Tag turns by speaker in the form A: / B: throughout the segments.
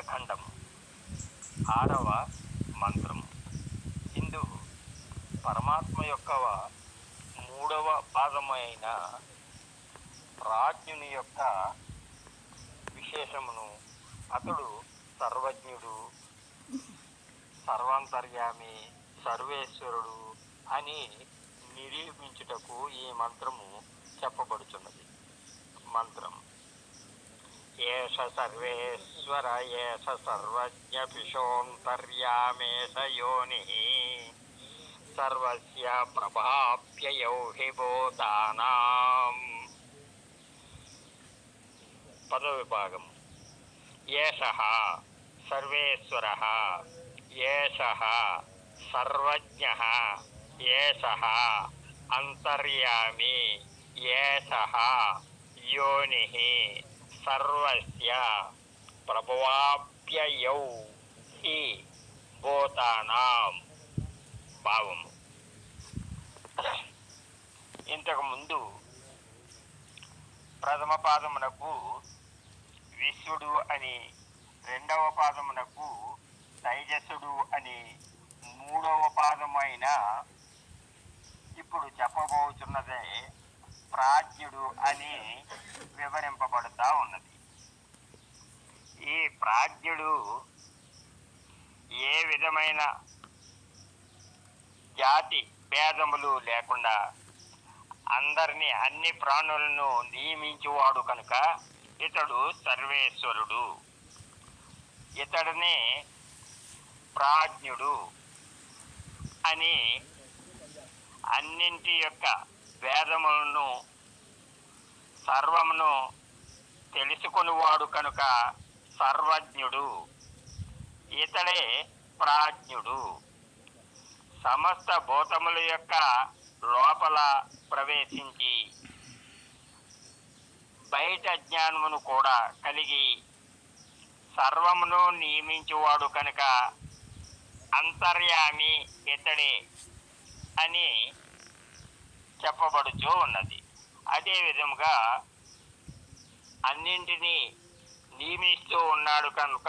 A: ఖండం ఆరవ మంత్రం. ఇందు పరమాత్మ యొక్క మూడవ పాదమైన ప్రాజ్ఞుని యొక్క విశేషమును అతడు సర్వజ్ఞుడు సర్వాంతర్యామి సర్వేశ్వరుడు అని నిరూపించుటకు ఈ మంత్రము చెప్పబడుచున్నది. మంత్రం. ఏష సర్వేశ్వర ఏష సర్వజ్ఞ పిశోంతర్యామేష యోని సర్వస్య ప్రభాప్యయౌ హి భూతానాం పదో విభాగం ఏష సర్వేశ్వర ఏష సర్వజ్ఞ ఏష అంతర్యామి ఏష యోని సర్వస్య ప్రభవాప్యయౌ హి భూతానాం. భావము ఇంతకుముందు ప్రథమ పాదమునకు విశ్వడు అని రెండవ పాదమునకు తైజసుడు అని మూడవ పాదమైన ఇప్పుడు చెప్పబోతున్నదే ప్రాజ్ఞుడు అని వివరింపబడతా ఉన్నది ఈ సూర్యుడు ఏ విధమైన జాతి భేదములు లేకుండా అందరినీ అన్ని ప్రాణులను నియమించువాడు కనుక ఇతడు సర్వేశ్వరుడు. ఇతడిని ప్రాజ్ఞుడు అని అన్నింటి యొక్క వేదములను సర్వమును తెలుసుకునివాడు కనుక సర్వజ్ఞుడు. ఇతడే ప్రాజ్ఞుడు. సమస్త భూతముల యొక్క లోపల ప్రవేశించి బయట జ్ఞానమును కూడా కలిగి సర్వమును నియమించువాడు కనుక అంతర్యామి ఇతడే అని చెప్పబడుచూ ఉన్నది. అదే విధముగా అన్నింటినీ నియమిస్తూ ఉన్నాడు కనుక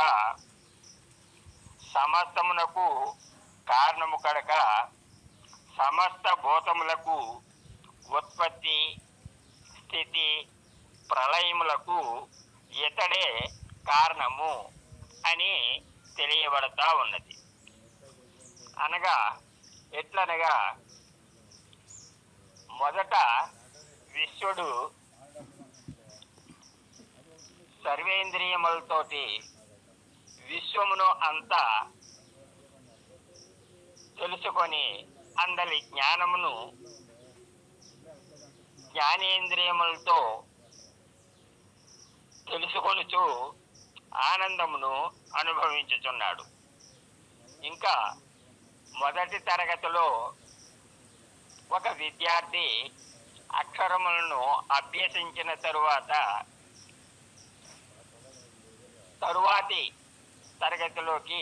A: సమస్తమునకు కారణము కనుక సమస్త భూతములకు ఉత్పత్తి స్థితి ప్రళయములకు ఇతడే కారణము అని తెలియబడతా ఉన్నది. అనగా ఎట్లనగా మొదట విశ్వడు సర్వేంద్రియములతోటి విశ్వమును అంతా తెలుసుకొని అందరి జ్ఞానమును జ్ఞానేంద్రియములతో తెలుసుకొనుచు ఆనందమును అనుభవించుచున్నాడు. ఇంకా మొదటి తరగతిలో ఒక విద్యార్థి అక్షరములను అభ్యసించిన తరువాత తరువాతి తరగతిలోకి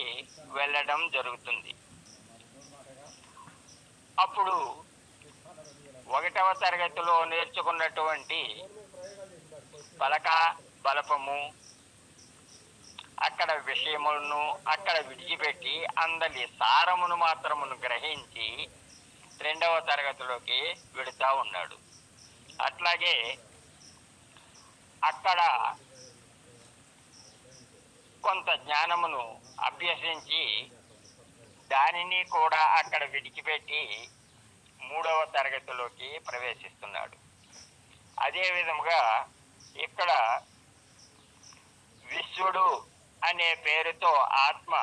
A: వెళ్ళడం జరుగుతుంది. అప్పుడు ఒకటవ తరగతిలో నేర్చుకున్నటువంటి పలక బలపము అక్కడ విషయములను అక్కడ విడిచిపెట్టి అందరి సారమును మాత్రమును గ్రహించి రెండవ తరగతిలోకి వెడుతూ ఉన్నాడు. అట్లాగే అక్కడ కొంత జ్ఞానమును అభ్యసించి దానిని కూడా అక్కడ విడిచిపెట్టి మూడవ తరగతిలోకి ప్రవేశిస్తున్నాడు. అదే విధముగా ఇక్కడ విశ్వడు అనే పేరుతో ఆత్మ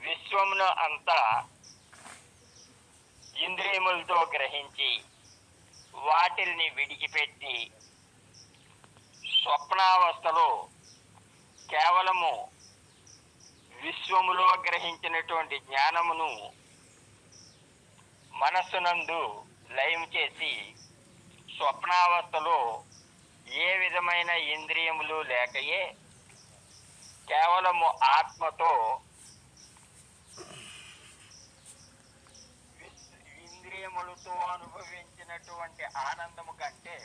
A: విశ్వమును అంతా ఇంద్రియములతో గ్రహించి వాటిల్ని విడిచిపెట్టి స్వప్నావస్థలో కేవలము విశ్వములో గ్రహించినటువంటి జ్ఞానమును మనస్సునందు లయం చేసి స్వప్నావస్థలో ఏ విధమైన ఇంద్రియములు లేకయే కేవలము ఆత్మతో ఇంద్రియములతో అనుభవించినటువంటి ఆనందము కంటే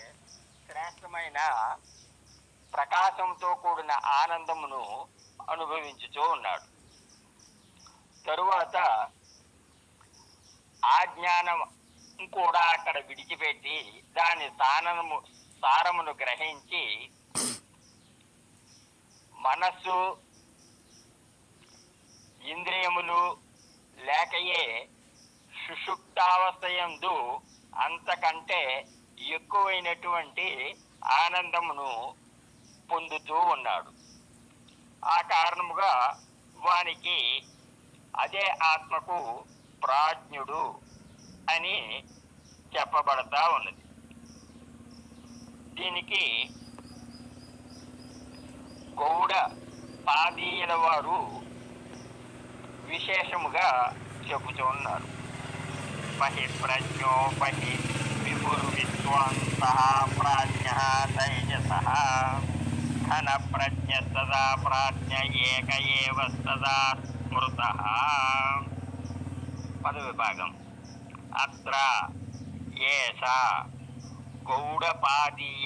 A: శ్రేష్టమైన ప్రకాశంతో కూడిన ఆనందమును అనుభవించుతూ ఉన్నాడు. తరువాత ఆ జ్ఞానం కూడా అక్కడ విడిచిపెట్టి దాని సానము సారమును గ్రహించి మనస్సు ఇంద్రియములు లేకయే సుషుప్తావస్థయందు అంతకంటే ఎక్కువైనటువంటి ఆనందమును పొందుతూ ఉన్నాడు. ఆ కారణముగా వానికి అదే ఆత్మకు ప్రాజ్ఞుడు అని చెప్పబడతా ఉన్నది. దీనికి గౌడ పాదీయుల వారు విశేషముగా చెబుతూ ఉన్నారు. పహి ప్రజ్ఞో పహి విభుర్ విశ్వాంత ప్రాజ్ఞ తేజస ఘన ప్రజ్ఞ సదా ప్రాజ్ఞ ఏక ఏవ సదా స్మృత. పదవిభాగం. అత్ర ఏష గౌడపాదీయకారికాः.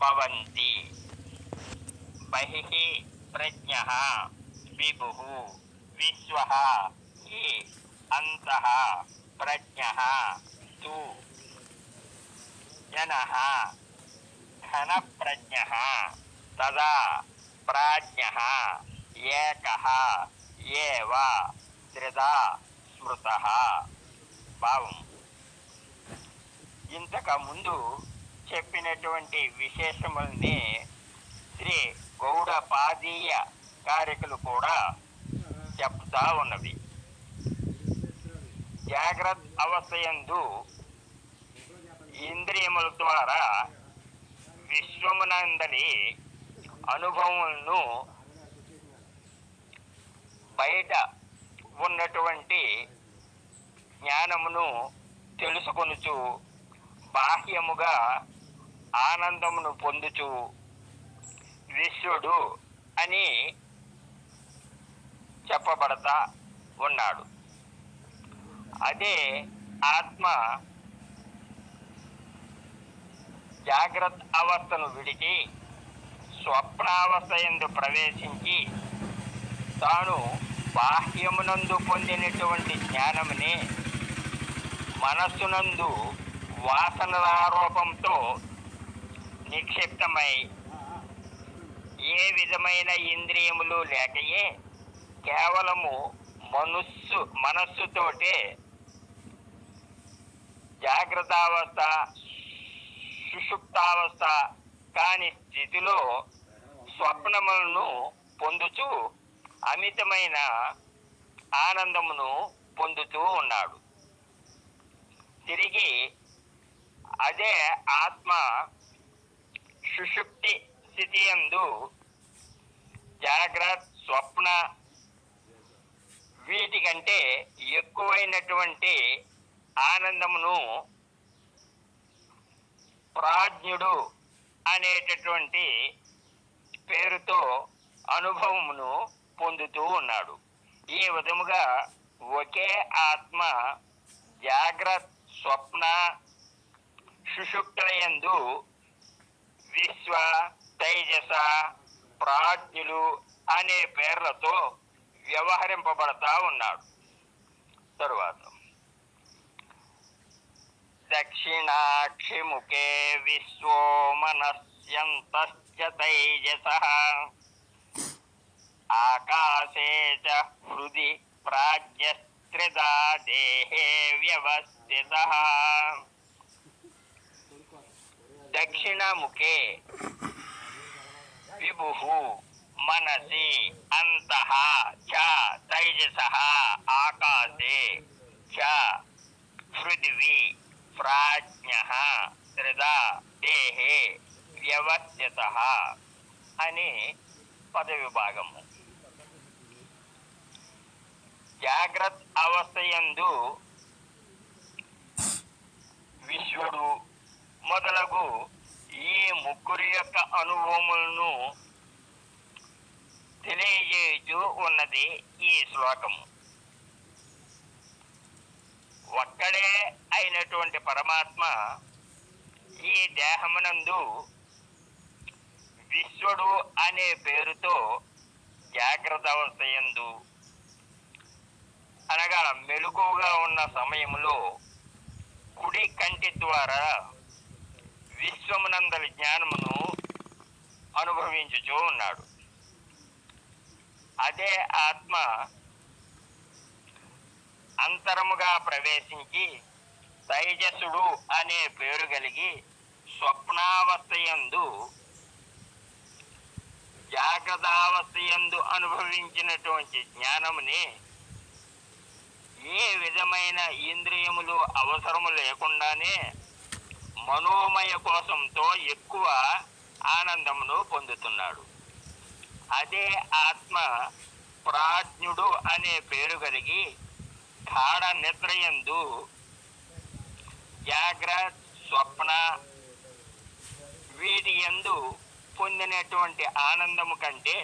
A: భవంతి. బహిః ప్రజ్ఞ. విభు. విశ్వ. హి. అంతః. ప్రజ్ఞः. తు. జనः. ఘనప్రజ్ఞः. తదా ప్రాజ్ఞ. ఏకः. ఏవ. త్రిదా. స్మృత. భావం. ఇంతకుముందు చెప్పినటువంటి విశేషముల్ని శ్రీ గౌడపాదీయ కారికలు కూడా చెప్తా ఉన్నవి. జాగ్రత్త అవస్థయందు ఇంద్రియముల ద్వారా విశ్వమునందరి అనుభవములను బయట ఉన్నటువంటి జ్ఞానమును తెలుసుకొనుచు బాహ్యముగా ఆనందమును పొందుచు విశ్వడు అని చెప్పబడతా ఉన్నాడు. అదే ఆత్మ జాగ్రత్త అవస్థను విడిచి స్వప్నావస్థ ఎందు ప్రవేశించి తాను బాహ్యమునందు పొందినటువంటి జ్ఞానముని మనస్సునందు వాసనలారోపంతో నిక్షిప్తమై ఏ విధమైన ఇంద్రియములు లేకయే కేవలము మనస్సు మనస్సుతోటే జాగ్రత్తావస్థ సుషుప్తావస్థ కాని స్థితిలో స్వప్నములను పొందుతూ అమితమైన ఆనందమును పొందుతూ ఉన్నాడు. తిరిగి అదే ఆత్మ సుషుప్తి స్థితి అందు జాగ్రత్త స్వప్న వీటికంటే ఎక్కువైనటువంటి ఆనందమును ప్రాజ్ఞుడు అనేటటువంటి పేరుతో అనుభవమును పొందుతూ ఉన్నాడు. ఈ విధముగా ఒకే ఆత్మ జాగ్రత్త స్వప్న సుషుప్తయందు విశ్వ తైజస ప్రాజ్ఞులు అనే పేర్లతో వ్యవహరింపబడతా ఉన్నాడు. తరువాత दक्षिणाक्षिमुखे विश्वो मनस्यन्तश्च तैजसः। आकाशे च हृदि प्राज्ञस्त्रिदा देहे व्यवस्थितः। दक्षिणामुखे विभुः मनसि अन्तः च तैजसः। आकाशे च पृथिवी ప్రాజ్ఞ త్రిదా దేహే వ్యవస్థిత అని పదవి భాగము జాగ్రత్త అవస్థయందు విశ్వడు మొదలగు ఈ ముగ్గురు యొక్క అనుభవములను తెలియజేయచూ ఉన్నది ఈ శ్లోకము. అయినటువంటి పరమాత్మ ఈ దేహమునందు విశ్వడు అనే పేరుతో జాగ్రత్త అవస్థ అనగా మెలకువగా ఉన్న సమయంలో కుడి కంటి ద్వారా విశ్వమునందలి జ్ఞానమును అనుభవించుచూ ఉన్నాడు. అదే ఆత్మ అంతరముగా ప్రవేశించి తైజసుడు అనే పేరు కలిగి స్వప్నావస్థయందు జాగ్రత్తావస్థయందు అనుభవించినటువంటి జ్ఞానముని ఏ విధమైన ఇంద్రియములు అవసరము లేకుండానే మనోమయ కోసంతో ఎక్కువ ఆనందమును పొందుతున్నాడు. అదే ఆత్మ ప్రాజ్ఞుడు అనే పేరు కలిగి గాఢ నిద్రయందు జాగ్రత్త స్వప్న వీటి ఎందు పొందినటువంటి ఆనందము కంటే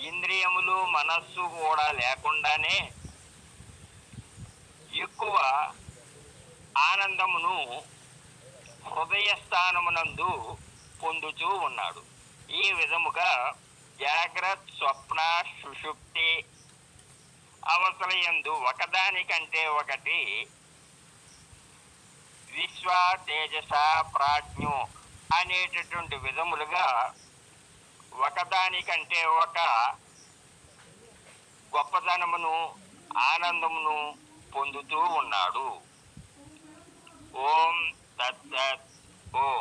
A: ఇంద్రియములు మనస్సు కూడా లేకుండానే ఎక్కువ ఆనందమును హృదయ పొందుతూ ఉన్నాడు. ఈ విధముగా జాగ్రత్త స్వప్న సుషుప్తి అవసరయందు ఒకదానికంటే ఒకటి విశ్వ తేజస ప్రాజ్ఞు అనేటటువంటి విధములుగా ఒకదానికంటే ఒక గొప్పతనమును ఆనందమును పొందుతూ ఉన్నాడు. ఓం తత్ ఓ